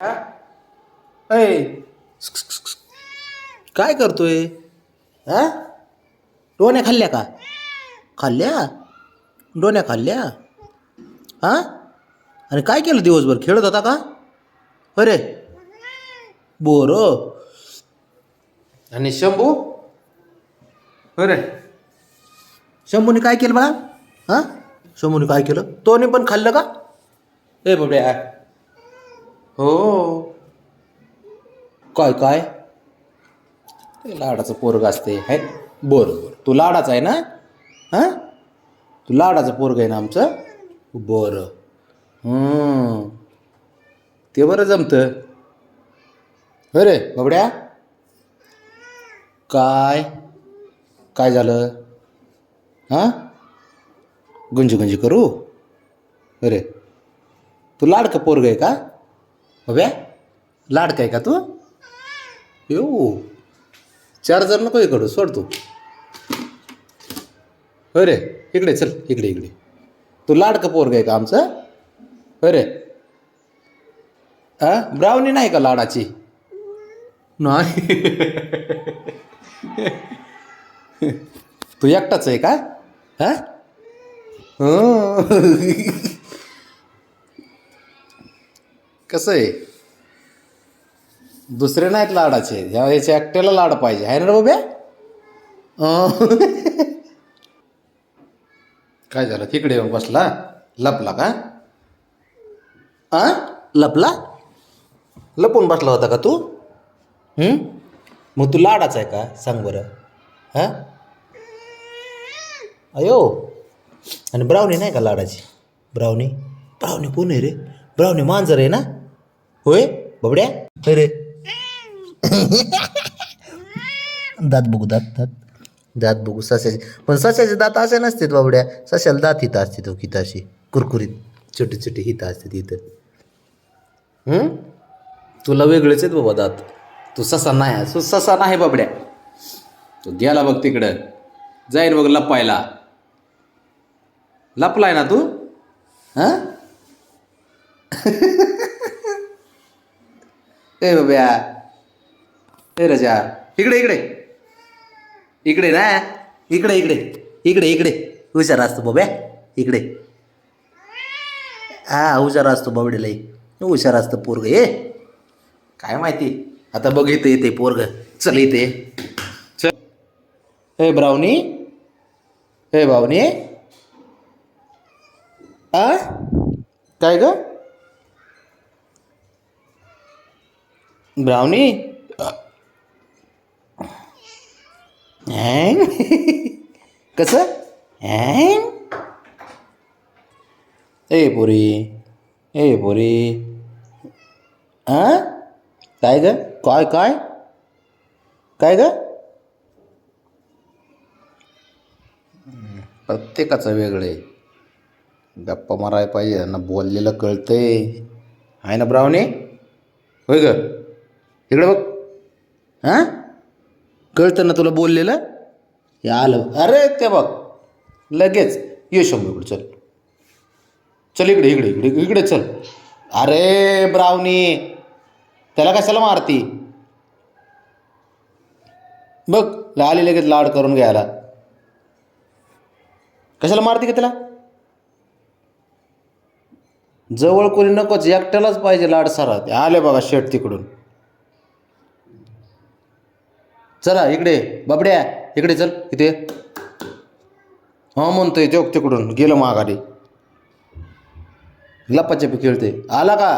ऐ. काय करतोय? हा? डोण्या खाल्ल्या का? खाल्ल्या? डोण्या खाल्ल्या? हा? आणि काय केलं दिवसभर? खेळत होता का? अरे. बोर. आणि शंभू? अरे. शंभूने काय केलं बघा हां? शंभूने काय केलं? तोने पण खाल्लं का? ए बाबड्या. हो. काय काय? ते लाडाचं पोरग असते. आहे बरं बरं. तू लाडाचा आहे ना? हां? तू लाडाचं पोरग आहे ना आमचं? बरं. ते बरं जमतं. हो अरे बाबड्या. काय? काय झालं? हां? गुंजी गुंजी करू? हो अरे तू लाडकं पोरग आहे का? बाब्या लाड काय का तू? येऊ. चार्जर नको इकडं सोड तू. अरे इकडे चल इकडे इकडे. तू लाडकं पोरग आहे का आमचं? अरे हा ब्रावणी नाही का लाडाची? नाही. तू एकटाच आहे का? हा. कसं आहे? दुसरे नाहीत लाडाचे. ह्या याच्या एकट्याला लाड पाहिजे. आहे ना बाब्या काय झालं? तिकडे येऊन बसला? लपला का? आ लपला? लपून बसला होता का तू? मग तू लाडाचा आहे का? सांग बरं. हां? अयो. आणि ब्राउनी नाही का लाडाची? ब्राउनी? ब्राउनी कोण आहे रे? ब्राउनी मांजर आहे ना? होय? बबड्या? अरे दात बघू दात दात. दात बघू सशाचे पण सशाचे दात असे नसतात बाबड्या. सशाला दात हिथं असते तो हो, किती अशी. कुरकुरीत छोटी छोटी हिथं असते इथं. हम्म तुला वेगळेच आहेत बाबा दात. तू ससा नाही तू ससा नाही बाबड्या. तू गेला बघ तिकडं. जाईन बघ लपायला. लपलाय ना तू? हां? ए बाब्या. ए रजा. इकडे इकडे. इकडे ना. इकडे इकडे. इकडे इकडे. हुशार असतो बाब्या. इकडे. हा हुशार असतो बाबड्याला हुशार असतं पोरग ए. काय माहिती? आता बघ इथे येते पोरग. चल इथे. चल हे ब्राउनी. हे भावनी आ? काय ग? ब्राउनी? हँग कसं? हँग ए पोरी ए पोरी. आ काय ग? काय काय? काय ग? प्रत्येकाचं वेगळं आहे. गप्पा मारायला पाहिजे त्यांना बोललेलं कळतंय. आहे ना ब्रावणी होय ग? इकडे बघ. हां? कळतं ना तुला बोललेलं? हे आलं. अरे ते बघ. लगेच. ये शंभू इकडे चल. चल इकडे इकडे इकडे इकडे चल. अरे ब्रावणी. त्याला कशाला मारती? बघ लाली लगेच लाड करून घ्यायला. कशाला मारते का त्याला? जवळ कोणी नकोच एकट्यालाच पाहिजे लाड सारा. आले बघा शेट तिकडून. चला इकडे बाबड्या इकडे चल इथे. हा म्हणतोय जोक तिकडून गेलो माघारी. लपाछपी खेळते आला का?